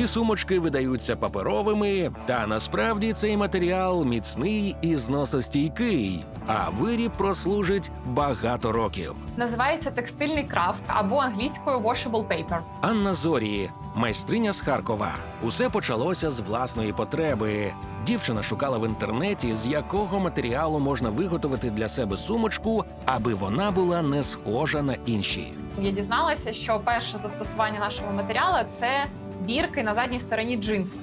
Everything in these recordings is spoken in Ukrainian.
Ці сумочки видаються паперовими, та насправді цей матеріал міцний і зносостійкий, а виріб прослужить багато років. Називається текстильний крафт або англійською washable paper. Анна Зорі, майстриня з Харкова. Усе почалося з власної потреби. Дівчина шукала в інтернеті, з якого матеріалу можна виготовити для себе сумочку, аби вона була не схожа на інші. Я дізналася, що перше застосування нашого матеріалу це бірки на задній стороні джинс.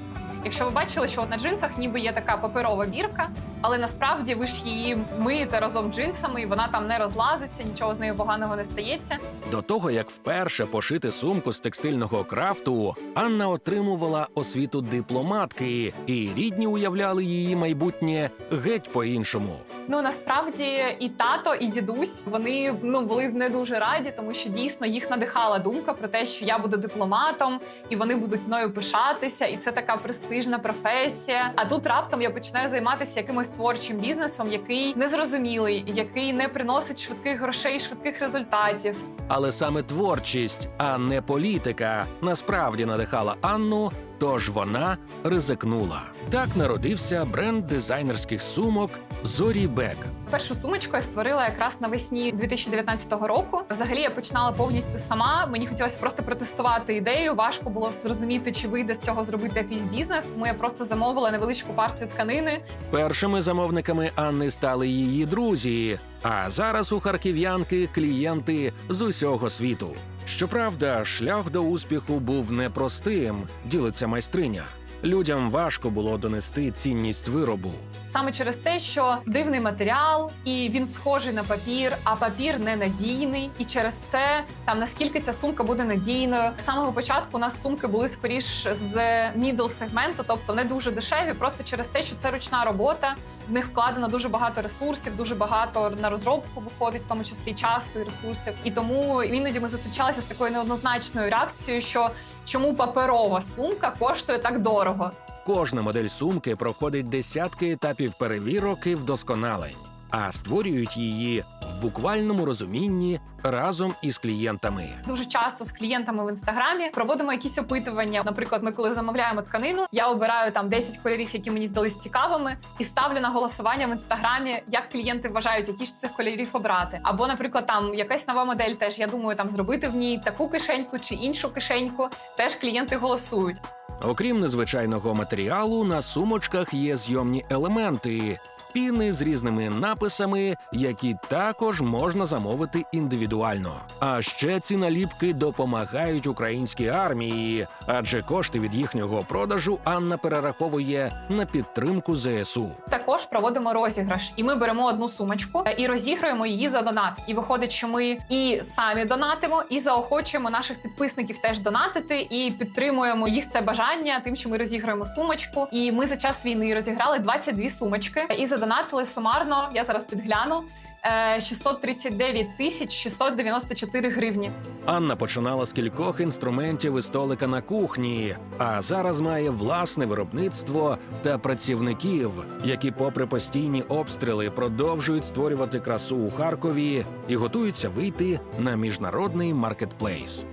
Якщо ви бачили, що от на джинсах ніби є така паперова бірка, але насправді ви ж її миєте разом з джинсами, і вона там не розлазиться, нічого з нею поганого не стається. До того як вперше пошити сумку з текстильного крафту, Анна отримувала освіту дипломатки, і рідні уявляли її майбутнє геть по-іншому. Ну насправді і тато, і дідусь вони ну були не дуже раді, тому що дійсно їх надихала думка про те, що я буду дипломатом, і вони будуть мною пишатися, і це така престижна професія. А тут раптом я починаю займатися якимось творчим бізнесом, який незрозумілий, який не приносить швидких грошей, швидких результатів. Але саме творчість, а не політика, насправді надихала Анну, тож вона ризикнула. Так народився бренд дизайнерських сумок Зорі Бек. Першу сумочку я створила якраз навесні 2019 року. Взагалі я починала повністю сама. Мені хотілося просто протестувати ідею. Важко було зрозуміти, чи вийде з цього зробити якийсь бізнес. Тому я просто замовила невеличку партію тканини. Першими замовниками Анни стали її друзі. А зараз у харків'янки клієнти з усього світу. Щоправда, шлях до успіху був непростим, ділиться майстриня. Людям важко було донести цінність виробу. Саме через те, що дивний матеріал, і він схожий на папір, а папір ненадійний. І через це там наскільки ця сумка буде надійною. З самого початку у нас сумки були скоріш з middle сегменту, тобто не дуже дешеві, просто через те, що це ручна робота. В них вкладено дуже багато ресурсів, дуже багато на розробку виходить, в тому числі часу і ресурсів. І тому іноді ми зустрічалися з такою неоднозначною реакцією, що чому паперова сумка коштує так дорого. Кожна модель сумки проходить десятки етапів перевірок і вдосконалень, а створюють її в буквальному розумінні разом із клієнтами. Дуже часто з клієнтами в інстаграмі проводимо якісь опитування. Наприклад, ми коли замовляємо тканину, я обираю там 10 кольорів, які мені здались цікавими, і ставлю на голосування в інстаграмі, як клієнти вважають, які ж цих кольорів обрати. Або, наприклад, там якась нова модель, теж я думаю, там зробити в ній таку кишеньку чи іншу кишеньку. Теж клієнти голосують. Окрім незвичайного матеріалу, на сумочках є зйомні елементи. Піни з різними написами, які також можна замовити індивідуально. А ще ці наліпки допомагають українській армії, адже кошти від їхнього продажу Анна перераховує на підтримку ЗСУ. Також проводимо розіграш, і ми беремо одну сумочку е, і розіграємо її за донат. І виходить, що ми і самі донатимо, і заохочуємо наших підписників теж донатити, і підтримуємо їх це бажання, тим, що ми розіграємо сумочку. І ми за час війни розіграли 22 сумочки і задонатили сумарно. Я зараз підгляну. е, 639 тисяч 694 гривні. Анна починала з кількох інструментів і столика на кухні, а зараз має власне виробництво та працівників, які, попри постійні обстріли, продовжують створювати красу у Харкові і готуються вийти на міжнародний маркетплейс.